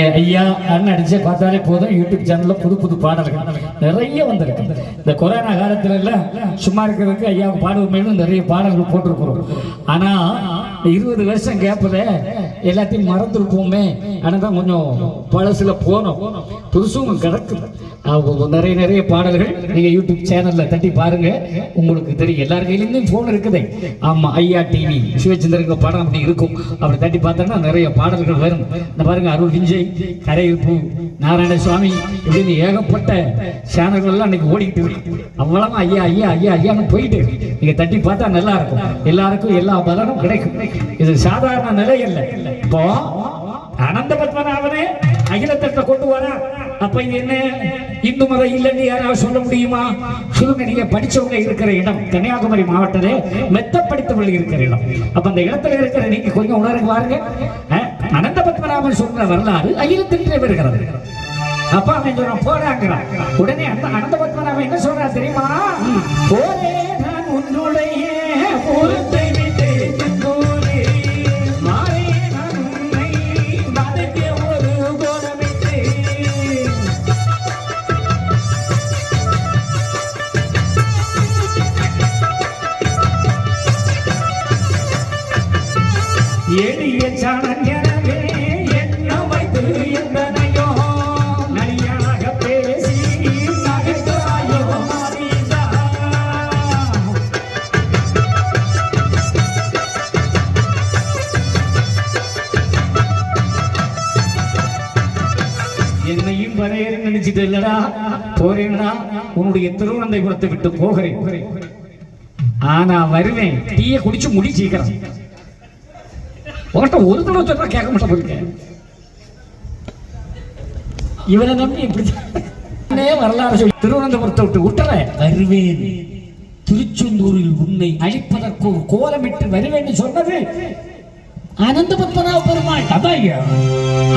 ஐயா அண்ணன் அடிச்சு பார்த்தாலே போதும். யூடியூப் சேனல்ல புது புது பாடல்கள் நிறைய வந்திருக்கு. இந்த கொரோனா காலத்துல எல்லாம் சும்மா இருக்கிறதுக்கு ஐயாவுக்கு பாடுவோமேனு நிறைய பாடல்கள் போட்டிருக்கிறோம். ஆனா இருபது வருஷம் கேப்ல எல்லாத்தையும் மறந்துருப்போமே. ஆனா தான் கொஞ்சம் பழசுல போனோம். புதுசும் கிடக்குது அவங்க நிறைய நிறைய பாடல்கள் நீங்க யூடியூப் சேனல்ல தட்டி பாருங்க. உங்களுக்கு தெரியும். எல்லார் கையிலேருந்தும் போன் இருக்குது. ஆமா ஐயா டிவி சிவச்சந்திரங்க படம் அப்படி இருக்கும். அப்படி தட்டி பார்த்தோம்னா நிறைய பாடல்கள் வரும். இந்த பாருங்க அருள் விஞ்சய் கரையிருப்பு நாராயண சுவாமி இப்படின்னு ஏகப்பட்ட சேனல்கள்லாம் அன்னைக்கு இன்னைக்கு ஓடிக்கிட்டு இருக்கு. அவ்வளவு ஐயா ஐயா ஐயா ஐயான்னு போயிட்டு இருக்கு. நீங்க தட்டி பார்த்தா நல்லா இருக்கும். எல்லாருக்கும் எல்லா பலனும் கிடைக்கும். இது சாதாரண நிலை இல்லை இப்போ அனந்த பத்மநாபனே அகிலத்தட்டை கொண்டு வரா. அப்ப இது என்ன? இந்து மதம் இல்லைன்னு யாராவது சொல்ல முடியுமா? சொல்லுங்க நீங்க படிச்சவங்க இருக்கிற இடம் கன்னியாகுமரி மாவட்டத்தில் மெத்த படித்தவர்கள் இருக்கிற இடம். அப்ப அந்த இடத்துல இருக்கிற நீங்க கொஞ்சம் உணர்வு பாருங்க. அஹ், அனந்த பத்மநாபன் சொல்ற வரலாறு அகிலத்திலே வருகிறது. அப்ப அவன் சொல்றான் போறாங்கிறான் உடனே அந்த அனந்த பத்மநாபன் என்ன சொல்றா தெரியுமா? போரே இல்லடா போறேன்டா உன்னுடைய திருவனந்தபுரத்தை விட்டு போகிறேன். ஆனா வருவேன் டீய குடிச்சு முடி சீக்கிரம். உங்கள்கிட்ட ஒரு தடவை சொன்னா கேட்க மாட்டேன் போயிருக்கேன் இவனை நம்பி இப்படி வரலாறு சொல்லி திருவனந்தபுரத்தை விட்டு விட்டுற வருவேன். திருச்செந்தூரில் உன்னை அழிப்பதற்கு ஒரு கோலமிட்டு வருவேன்னு சொன்னது ஆனந்த பத்மநாப பெருமாள். அதான்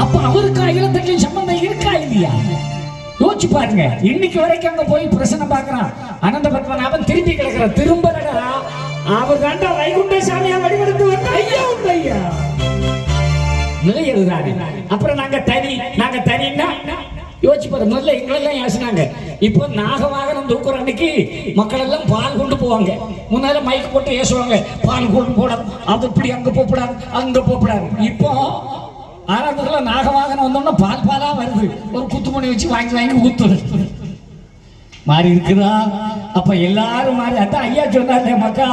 அப்ப அவருக்கு அகிலத்துக்கு சம்பந்தம் இருக்கா இல்லையா? யோசிச்சு பாருங்க. இன்னைக்கு வரைக்கும் அங்க போய் பிரசனம் பாக்குறான் அனந்த பத்மநாபன் திரும்பி கிடக்குற திரும்ப அவர் தாண்டா வைகுண்ட சாமியா வடிவெடுத்து வந்த ஐயா உண்டு ஐயா. நிலையதுதானே அப்புறம் நாங்க தனி நாங்க தனின்னா? யோசிச்சு பாரு முதல்ல எங்களெல்லாம் ஏசினாங்க இப்போ நாகவாகனம் தூக்குற அன்னைக்கு மக்கள் எல்லாம் பால் கொண்டு போவாங்க. முன்னால மைக் போட்டு ஏசுவாங்க. பால் கொண்டு போடாது அது இப்படி அங்க போகக்கூடாது அங்க போகக்கூடாது இப்போ ஆரம்பத்துல நாகவாகனம் வந்தோம்னா பால் பாலா வருது. ஒரு குத்துமணி வச்சு வாங்கி வாங்கி ஊத்துது மாறி இருக்குதா? அப்ப எல்லாரும் மாறி அதான் ஐயா சொன்னாரு மக்கா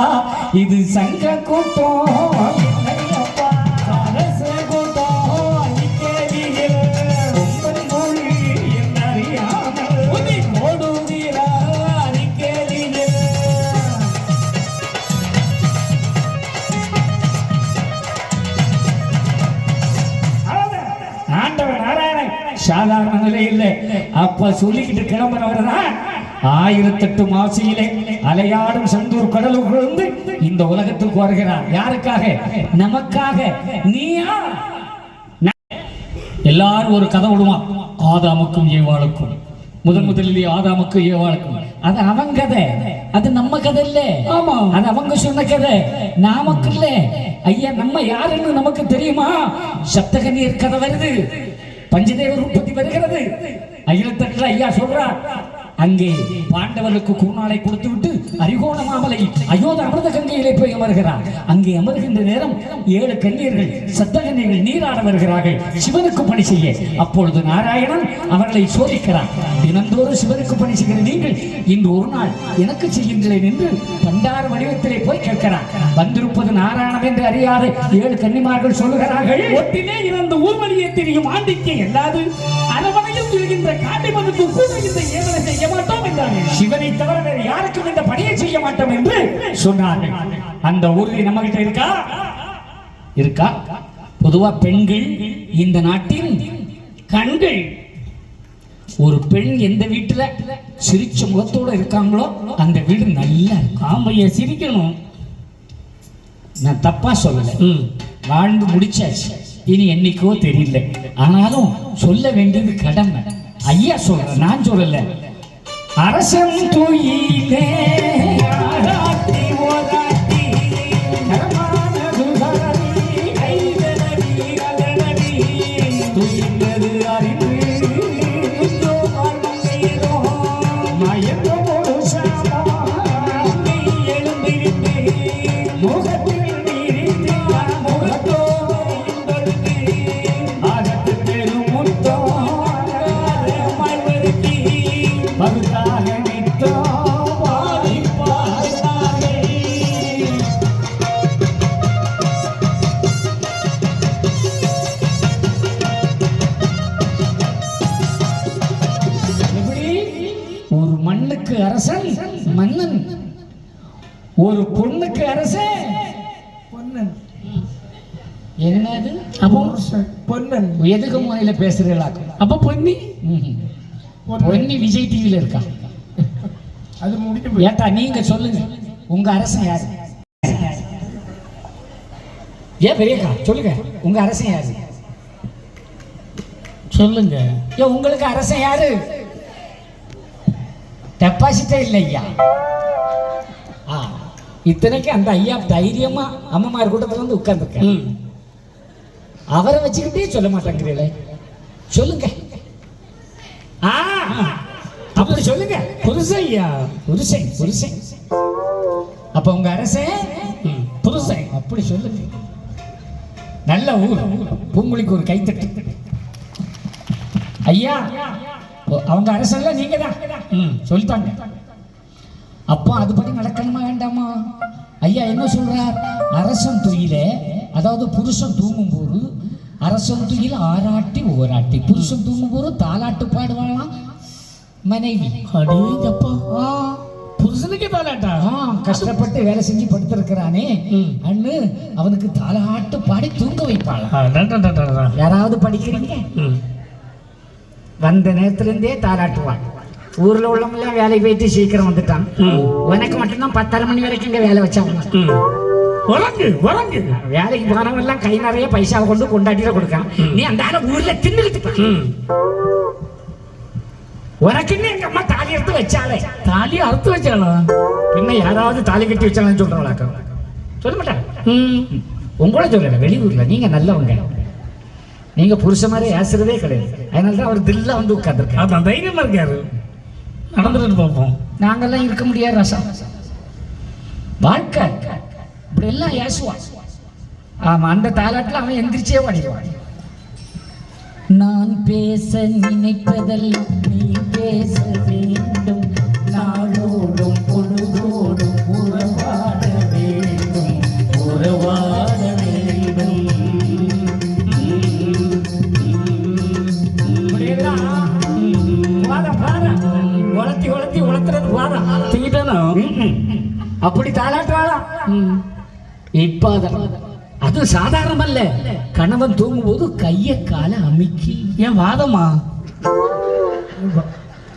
இது சங்க கூட்டம். அப்ப சொல்லிக்கிட்டு கிளம்புறவர் தான் ஆயிரத்தெட்டு மாசியிலே அலையாடும் செந்தூர் கடலுக்குழுந்து இந்த உலகத்துக்கு வருகிறார். யாருக்காக? நமக்காக. நீயா? எல்லாரும் ஒரு கதை விடுவான் ஆதாமுக்கும் ஏவாளுக்கும். முதன் முதலிலே ஆதாமுக்கும் ஏவாளுக்கும். அது அவன் கதை. அது நம்ம கதை இல்ல. ஆமா. அது அவங்க சொன்ன கதை. நாமக்கு இல்ல ஐயா நம்ம யாருன்னு நமக்கு தெரியுமா? சப்தகண்ணீர் கதை வருது. பஞ்சதேவர் உற்பத்தி வருகிறது. அகிலத்தட்டில் ஐயா சொல்றார். அங்கே பாண்டவர்களுக்கு குருநாளை கொடுத்து விட்டு அரிகோண மாமலை அயோத அமிர்த கங்கையிலே போய் அமர்கிறார். அங்கே அமர்கின்ற நேரம் ஏழு கண்ணீர்கள் சத்த கண்ணீர்கள் நீராட வருகிறார்கள். சிவனுக்கு பணி செய்ய. அப்பொழுது நாராயணன் அவர்களை சோதிக்கிறார். தினந்தோறும் சிவனுக்கு பணி செய்கிற நீங்கள் இன்று ஒரு நாள் எனக்கு செய்கின்றேன் என்று பண்டார வடிவத்திலே போய் கேட்கிறார். வந்திருப்பது நாராயணம் என்று அறியாத ஏழு கன்னிமார்கள் சொல்லுகிறார்கள். ஒட்டிலே இறந்த ஊர்வலியை தெரியும். ஆண்டிக்கு எல்லாது அரவணை இருக்கின்ற காண்டிமனுக்கு கூட இந்த ஏவலை செய்ய மாட்டோம் என்றார்கள். சிவனை தவிர வேறு யாருக்கும் இந்த பணியை செய்ய மாட்டோம் என்று சொன்னார்கள். அந்த உறுதி நம்ம கிட்ட இருக்கா? இருக்கா? பொதுவா பெண்கள் இந்த நாட்டின் கண்கள். ஒரு பெண் எந்த வீட்டுல சிரிச்ச முகத்தோட இருக்காங்களோ அந்த வீடு நல்லா இருக்கும். ஆமைய சிரிக்கணும். நான் தப்பா சொல்லல. வாழ்ந்து முடிச்சாச்சு. இனி என்னைக்கோ தெரியல. ஆனாலும் சொல்ல வேண்டியது கடமை. ஐயா சொல்ற நான் சொல்லல. அரசன் தூயிலே எதுக்கு முறையில பேசுறீங்களாக்கும் அப்போ பொன்னி. பொன்னி. விஜய் டிவில இருக்கா? அது முடிஞ்சு போய் ஏட்டா நீங்க சொல்லுங்க. உங்க அரசன் யாரு? ஏன் பெரியக்கா சொல்லுங்க. உங்க அரசன் யாரு? சொல்லுங்க. ஏன் உங்களுக்கு அரசன் யாரு? டெபாசிட்டே இல்லை ஐயா. ஆ இத்தனைக்கு அந்த ஐயா தைரியமா அம்மமார் கூட்டத்துல வந்து உட்கார்ந்துருக்கேன் ம். அவரை வச்சுக்கிட்டே சொல்ல மாட்டேங்கிறீங்களே. சொல்லுங்க. அப்படி சொல்லுங்க. புருஷன் ஐயா புருஷன் புருஷன் அப்ப உங்க அரசன் புருஷன் அப்படி சொல்லுங்க. நல்ல ஊர். பூங்குழிக்கு ஒரு கைத்தட்டு. ஐயா அவங்க அரசல்ல நீங்க தான். சொல்லிட்டாங்க. அப்போ அதுபடி நடக்கணுமா வேண்டாமா? ஐயா என்ன சொல்றார்? அரசன் துயில அதாவது புருஷன் தூங்கும் போது அரசன் துயில் ஆராட்டி ஓராட்டி புருஷன் தூங்கும் போது தாலாட்டு பாடுவாளாம் மனைவி. அடேங்கப்பா. புருஷனுக்கே தாலாட்டா? ஆ, கஷ்டப்பட்டு வேலை செஞ்சு படுத்திருக்கிறானே. அண்ணு அவனுக்கு தாலாட்டு பாடி தூங்க வைப்பாளாம். யாராவது படிக்கிறீங்க? வந்த நேரத்துல இருந்தே தாலாட்டுவான். ஊர்ல உள்ளவங்களாம் வேலைக்கு போயிட்டு சீக்கிரம் வந்துட்டான். உனக்கு மட்டும்தான் பத்தரை மணி வரைக்கும் இங்க வேலை வச்சாங்க. வழங்கு வழங்கு. வேலைக்கு போனவங்க எல்லாம் கை நிறைய பைசாவை கொண்டு கொண்டாட்டில கொடுக்கான். நீ அந்த ஆளை ஊர்ல தின்னுக்கிட்டு உனக்குன்னு எங்க அம்மா தாலி எடுத்து வச்சாலே தாலி அறுத்து வச்சாளா? பின்ன யாராவது தாலி கட்டி வச்சாலும் சொல்றவளாக்க சொல்ல மாட்டாங்க ம். உங்கள சொல்லல வெளியூர்ல. நீங்க நல்லவங்க. நீங்க புருஷ மாதிரி ஏசுறதே கிடையாது. அதனால தான் அவர் தில்லா வந்து உட்கார்ந்துருக்காரு. அதான் தைரியமா இருக்காரு. நடந்துட்டு பார்ப்போம். நாங்கெல்லாம் இருக்க முடியாது ரசம் வாழ்க்கை இப்படி எல்லாம் ஏசுவான் ஆமா அந்த தாலாட்டில் அவன் எந்திரிச்சே வாடிடுவான் நான் பேச நினைப்பதெல்லாம் நீ பேச வேண்டும். நாளோடும் பொழுதோடும் உறவாட வேண்டும். உறவாட வேண்டும். உளத்தி உளத்தி உளத்துறது வாதம் தூக்கிட்டானா அப்படி தாளாட்டுவாளாம் ம் இப்ப அத- சாதாரணம் அல்ல கணவன் தூங்கும் போது கைய கால அமுக்கி. ஏன் வாதமா?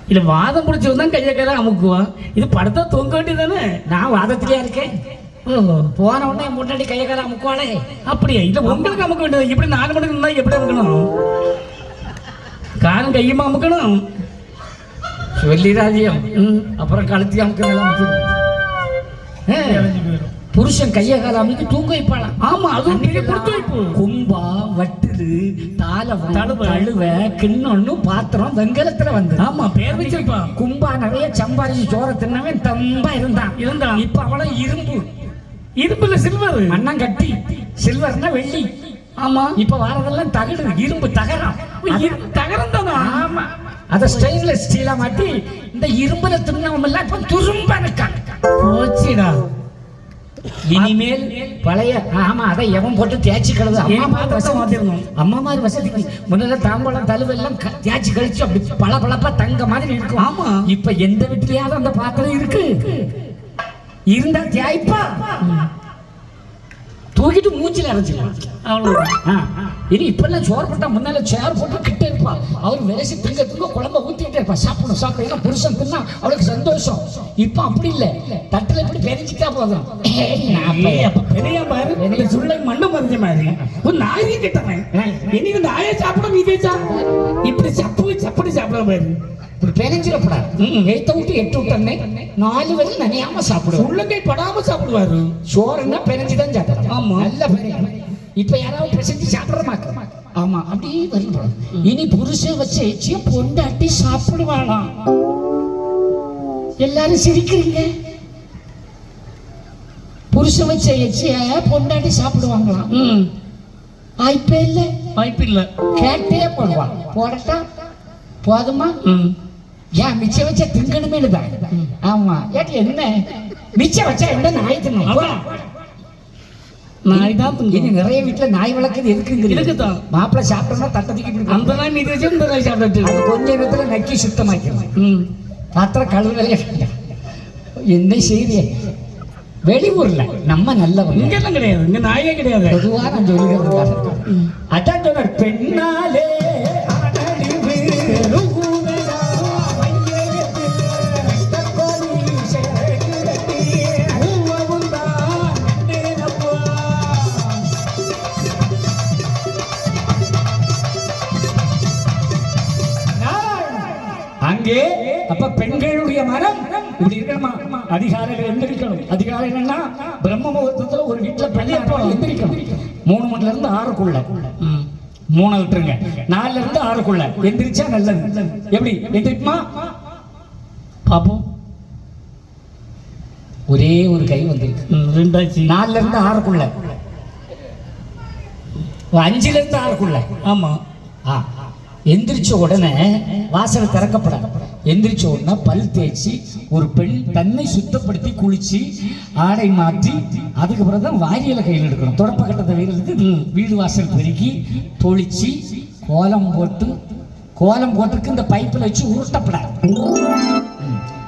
இல்ல வாதம் பிடிச்சவன் கையை கையில அமுக்குவா இது படத்தா தூங்க வேண்டியதானே நான் வாதத்திலே இருக்கேன்? ஓ போன உடனே முன்னாடி கைய கால அமுக்குவாளே. அப்படியா? இல்ல உங்களுக்கு அமுக்க வேண்டியது இப்படி நாலு மணிக்கு இருந்தா எப்படி அமுக்கணும்? காலம் கையுமா அமுக்கணும்? சொல்லிடாதியம். அப்புறம் கழுத்தி அமுக்க புருஷன் கைய கால அமுக்கி தூங்க வைப்பாளாம். ஆமா அதுவும் பெரிய கொடுத்து கும்பா வட்டுது தாளவம் தழுவ. கிண்ணொன்னு பாத்திரம் வெங்கலத்துல வந்து ஆமா பேர் வச்சு வைப்பா கும்பா நிறைய சம்பாரிச்சு சோற தின்னவன் தம்பா இருந்தான். இருந்தான். இப்ப அவள இரும்பு. இருப்புல சில்வர். மண்ணம் கட்டி. சில்வர்னா வெள்ளி. ஆமா. இப்ப வரதெல்லாம் தகடு இரும்பு தகரம். தகரம் தானா ஆமா. அத ஸ்டெயின்லெஸ் ஸ்டீலா மாட்டி இந்த இரும்புல எல்லாம் இப்ப துரும்ப இருக்காங்க போச்சுடா. இனிமேல் பழைய ஆமா அதை எவன் போட்டு தேய்ச்சி கழுது அம்மா மாதிரி வசதி மாத்திரணும்? அம்மா மாதிரி வசதிக்கு முன்னால தாம்பழம் தழுவெல்லாம் தேய்ச்சி கழிச்சு அப்படி பள பளப்பா தங்க மாதிரி இருக்கும். ஆமா. இப்ப எந்த வீட்லயாவது அந்த பாத்திரம் இருக்கு? இருந்தா தேய்ப்பா. தூக்கிட்டு மூச்சில அரைச்சிக்கலாம். அவ்வளவுதான். ஆ, இனி இப்பெல்லாம் சோறு போட்டா முன்னால சேர் போட்டு கிட்ட இருப்பா. அவர் விரைசி திங்க திங்க குழம்ப ஊத்திக்கிட்டே இருப்பா. சாப்பிடணும் சாப்பிடணும். ஏன்னா புருஷன் தின்னா அவளுக்கு சந்தோஷம். இப்ப அப்படி இல்ல. தட்டுல இப்படி பெரிஞ்சிட்டா போதும். பெரிய பாரு. இந்த சுள்ளை மண்ணு மறைஞ்ச மாதிரி. ஒரு நாயை கிட்டவன். இனி இந்த நாயை சாப்பிட நீ இப்படி சப்பு சப்படி சாப்பிட பாரு இப்படி பெரிஞ்சிடக்கூடாது ம். எய்த்த விட்டு எட்டு விட்டோன்னே நாலு வரை நனையாம சாப்பிடுவோம் உள்ளங்கை படாம சாப்பிடுவாரு. சோறுன்னா பெரிஞ்சுதான் சாப்பிடுறோம் ஆமா. நல்ல பெரிய இப்ப யாராவது பிசைஞ்சு சாப்பிடுறமாக்க ஆமா அப்படியே வருகிறோம் இனி புருஷன் வச்சு பொண்டாட்டி சாப்பிடுவாளாம். எல்லாரும் சிரிக்கிறீங்க? புருஷன் வச்ச எச்சிய பொண்டாட்டி சாப்பிடுவாங்களாம். வாய்ப்பே இல்ல. வாய்ப்பு இல்ல. கேட்டே போடுவான் போடட்டா? போதுமா? ஏன் மிச்சம் வச்ச திங்கணுமே தான் ஆமா. ஏட்டி என்ன? மிச்சம் வச்சா என்ன நாய் தின்னும். நாய் தான் திங்கும் நிறைய வீட்டுல நாய் வளர்க்குறது எதுக்குங்கிறது இருக்குதான். மாப்பிள்ளை சாப்பிட்டோம்னா தட்டை தூக்கி இப்படி அந்த நாய் மீதி வச்சு இந்த நாய் சாப்பிட்டு அது கொஞ்ச நேரத்துல நக்கி சுத்தமாக்கிறோம் ம். பாத்திரம் கழுவுறதே என்ன செய்தியே வெளியூர்ல நம்ம நல்லவங்க. இங்கெல்லாம் கிடையாது. இங்க நாயே கிடையாது. பொதுவா நான் சொல்லுகிறது அதான் சொன்னார் பெண்ணாலே அப்ப பெண்களுடைய மனம் இப்படி இருக்கணுமா? அதிகாலையில எந்திரிக்கணும். அதிகாலை என்னன்னா பிரம்ம முகூர்த்தத்துல ஒரு வீட்டுல பெண்ணை எந்திரிக்கணும். மூணு மணில இருந்து ஆறுக்குள்ள. மூணு விட்டுருங்க. நாலுல இருந்து ஆறுக்குள்ள. எந்திரிச்சா நல்லது. எப்படி? எந்திரிக்குமா? பாப்போம் ஒரே ஒரு கை வந்திருக்கு. ரெண்டாச்சு. நாலுல இருந்து ஆறுக்குள்ள. அஞ்சுல இருந்து ஆறுக்குள்ள. ஆமா. ஆ. எந்திரிச்ச உடனே வாசல் திறக்கப்படாது. எந்திரிச்ச உடனே பல் தேய்ச்சி ஒரு பெண் தன்னை சுத்தப்படுத்தி குளிச்சு ஆடை மாற்றி அதுக்கப்புறம் தான் வாரியலை கையில் எடுக்கணும். தொடப்ப கட்டத்தை வீரலுக்கு வீடு வாசல் பெருக்கி தொளிச்சு கோலம் போட்டு கோலம் போட்டுக்கு இந்த பைப்பில் வச்சு உருட்டப்படாது.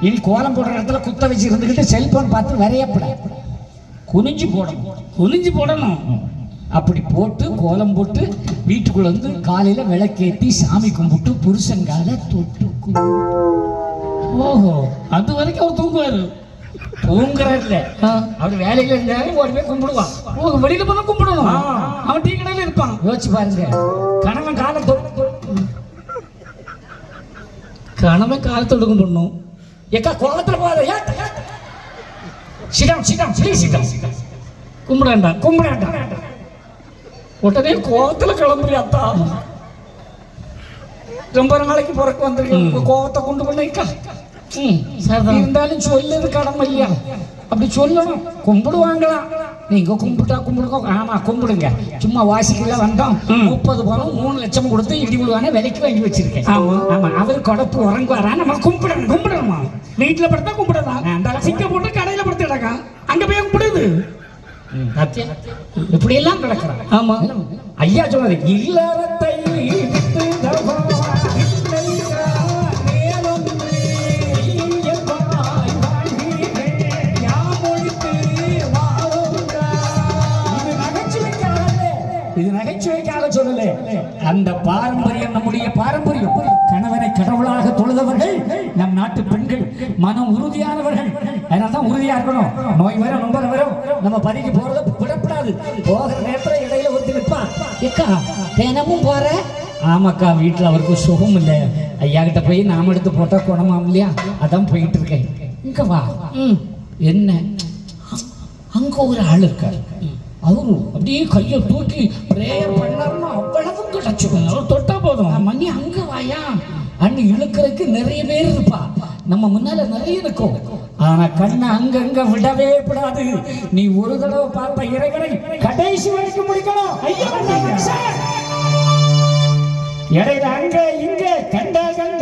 இனி கோலம் போடுற இடத்துல குத்த வச்சு இருந்துக்கிட்டு செல்போன் பார்த்து வரையப்படாது. குனிஞ்சு போடணும். குனிஞ்சு போடணும். அப்படி போட்டு கோலம் போட்டு வீட்டுக்குள்ள வந்து காலையில விளக்கேத்தி சாமி கும்பிட்டு புருஷங்கால தொட்டு. ஓஹோ அது வரைக்கும் அவர் தூங்குவாரு. தூங்குறதுல அவர் வேலையில இருந்தாலும் போய் கும்பிடுவான். ஓ வெளியில போனா கும்பிடணும் ஆ. அவன் டீ கடையில இருப்பான். யோசிச்சு பாருங்க. கணவன் காலை தொட்டு கணவன் காலத்தோட கும்பிடணும். எக்கா கோலத்துல போகாத. சிடம் சிடம் ப்ளீஸ் சிடம் கும்பிடாண்டா கும்பிடாண்டா உடனே கோவத்துல கிளம்புறியாத்தா? ரொம்ப நாளைக்கு பிறகு வந்திருக்கேன். உங்க கோவத்தை கொண்டு சரிதான். இருந்தாலும் சொல்லுது கடமை இல்லையா? அப்படி சொல்லணும். கும்பிடுவாங்களாம் நீங்க கும்பிட்டா கும்பிடுங்க. ஆமா கும்பிடுங்க. சும்மா வாசிக்கல வந்தோம். முப்பது பணம் மூணு லட்சம் கொடுத்து இடி விழுவானே விலைக்கு வாங்கி வச்சிருக்கேன். ஆமா. ஆமா அவர் கொடப்பு உறங்குவாரா? நம்ம கும்பிடணும் கும்பிடணுமா? வீட்டுல படுத்தா கும்பிடலாம் அந்த சிக்க போட்டு கடையில படுத்துடக்கா அங்க போய் கும்பிடுது இப்படி எல்லாம் நடக்கிறான் ஆமா. ஐயா சொன்னது இல்லறத்தை. இது நகைச்சுவைக்காக சொல்லல. அந்த பாரம்பரியம் நம்முடைய பாரம்பரியம் கணவனை கடவுளாக தொழுதவர்கள் நம் நாட்டு மனம் உறுதியானவர்கள். அதனால தான் உறுதியா இருக்கணும். நோய் வர நொம்பர வரும். நம்ம பணிக்கு போறத விடக்கூடாது போகிற நேரத்துல இடையில ஒருத்தி நிற்பா எக்கா தினமும் போற? ஆமாக்கா வீட்டுல அவருக்கு சுகம் இல்லை. ஐயா கிட்ட போய் நாம எடுத்து போட்டா குணமாம் இல்லையா? அதான் போயிட்டு இருக்கேன் இங்க வா. என்ன? அங்க ஒரு ஆள் இருக்காரு. அவரு அப்படியே கையை தூக்கி பிரேயர் பண்ணாருன்னா அவ்வளவும் கிடைச்சிடும் அவர் தொட்டா போதும். மணி அங்க வாயா. அண்ணி இழுக்கிறதுக்கு நிறைய பேர் இருப்பா. நம்ம முன்னால நிறைய இருக்கும். ஆனா கண்ணை அங்க அங்க விடவே கூடாது. நீ ஒரு தடவை பார்த்த இறைவனை கடைசி வரைக்கும் முடிக்கணும். இடையில அங்க இங்க கண்ட கண்ட